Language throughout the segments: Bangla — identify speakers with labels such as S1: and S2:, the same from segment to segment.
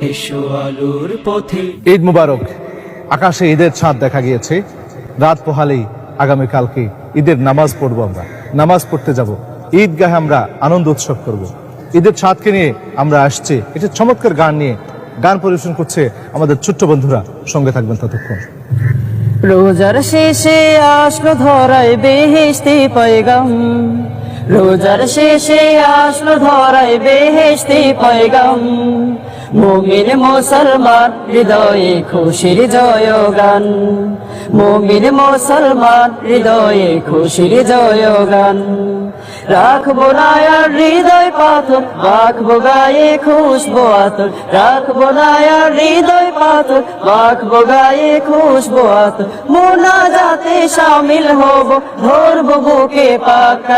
S1: এসো আলোর পথে।
S2: ঈদ মুবারক। আকাশে ঈদের ছাদ দেখা গিয়েছে। রাত পোহালেই আগামীকালকে ঈদের নামাজ পড়ব আমরা। নামাজ পড়তে যাব। ঈদগাহে আমরা আনন্দ উৎসব করব। ঈদের ছাদকে নিয়ে আমরা আসছি। এটা চমৎকার গান নিয়ে গান পরিবেশন করছে আমাদের ছোট্ট বন্ধুরা। সঙ্গে থাকবেন ততক্ষণ।
S3: রোজার শেষে আসলো ধরায় বেহেশতে পয়গাম। রোজার শেষে আসলো ধরায় বেহেশতে পয়গাম। মুমিন মুসলমান হৃদয়ে খুশির জয়গান। মুমিন মুসলমান হৃদয়ে খুশির জয়গান। রাখব না আর হৃদয় পাথর, রাখব গায়ে খুশবো আতর। রাখব না আর হৃদয় পাথর, রাখব গায়ে খুশবো আতর। মোনা যাতে শামিল হব, ধরবো বুকে পাক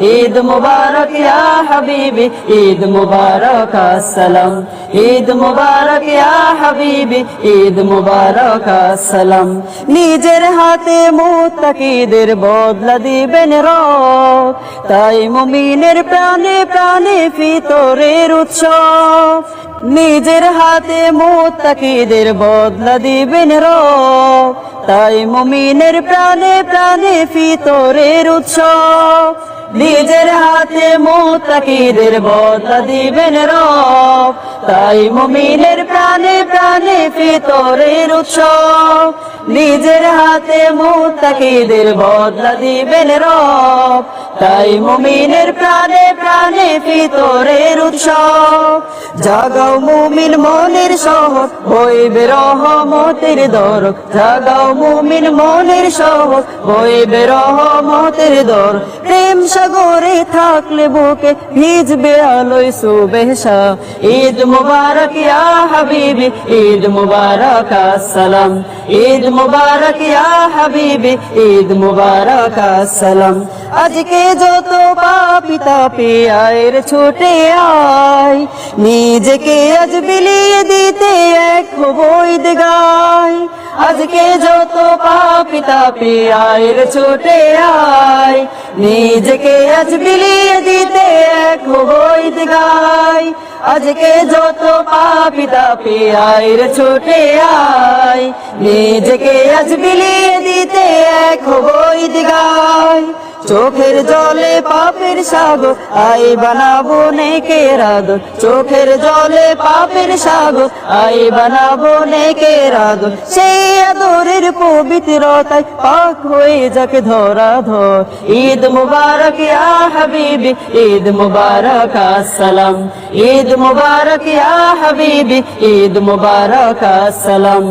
S3: ঈদ মুবারক ইয়া হাবিবি, ঈদ মুবারক আসসালাম। ঈদ মুবারক ইয়া হাবিবি, ঈদ মুবারক আসসালাম। নিজের হাতে মুত্তাকিদের বদলা দিবেন রব। তাই মুমিনের প্রাণে প্রাণে ফিতরের উৎসব নিজের হাতে মুত্তাকিদের বদলা দিবেন রব। তাই মুমিনের প্রাণে প্রাণে ফিতরের উৎসব নিজের হাতে মুত্তাকিদের বদলা দিবেন রব। তাই মুমিনের প্রাণে প্রাণে ফিতরের উৎসব। নিজের হাতে মুত্তাকিদের বদলা দিবেন রব। তাই মুমিনের প্রাণে প্রাণে ফিতরের উৎসব। জাগাও মুমিন মনের শহর হইবে রহমতের দর জাগাও মুমিন মনের শহর হইবে রহমতের দর প্রেম সাগরে থাকলে বুকে ভিজবে আলোয় সুবেশা ঈদ মুবারক ইয়া হাবিবি ঈদ মুবারক, আসসালাম। ঈদ মুবারক, ইয়া হাবিবি, ঈদ মুবারক, আসসালাম। আজকে যত পাপি তাপি আয়ের ছুটে আয়, নিজেকে আজ বিলিয়ে দিতে এক বৈদ গায় আজকে যত পাপি তাপি আয়ের ছুটে আয়, নিজেকে আজ বিলিয়ে দিতে এক বৈদ গায়। আজকে যত পাপি তাপি আয়ের ছুটে আয়, নিজেকে আজ বিলিয়ে দিতে এক বৈদ গায়। চোখের জলে পাপের সাগর, আই বানাবো নেকে রাদর চোখের জলে পাপের সাগর, আই বানাবো নেকে রাদর সেই আদরের পবিত্রতায় পাক হয়ে যাকে ধরা ধর। ঈদ মুবারক ইয়া হাবিবি, ঈদ মুবারক, আসসালাম। ঈদ মুবারক ইয়া হাবিবি, ঈদ মুবারক, আসসালাম।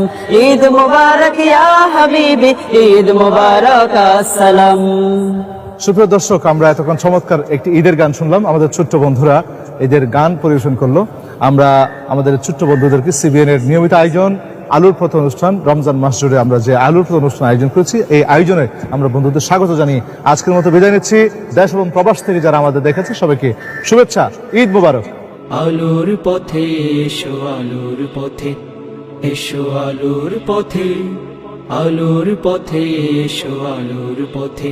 S3: ঈদ মুবারক ইয়া হাবিবি, ঈদ মুবারক, আসসালাম।
S2: সুপ্রিয় দর্শক, আমরা এতক্ষণ চমৎকার একটি ঈদের গান শুনলাম। আমাদের ছোট্ট বন্ধুরা ঈদের গান পরিবেশন করল। আমরা আমাদের ছোট্ট বন্ধুদেরকে সিবিএন এর নিয়মিত আয়োজন, আলুর পথ অনুষ্ঠান, রমজান মাস জুড়ে আমরা যে আলুর পথ অনুষ্ঠান আয়োজন করেছি, এই আয়োজনে আমরা বন্ধুদের স্বাগত জানিয়ে আজকের মতো বিদায় নিচ্ছি। দেশ এবং প্রবাস থেকে যারা আমাদের দেখেছে, সবাইকে শুভেচ্ছা, ঈদ মুবারক।
S1: আলোর পথে এসো, আলোর পথে, এসো আলোর পথে আলোর পথে এসো, আলোর পথে।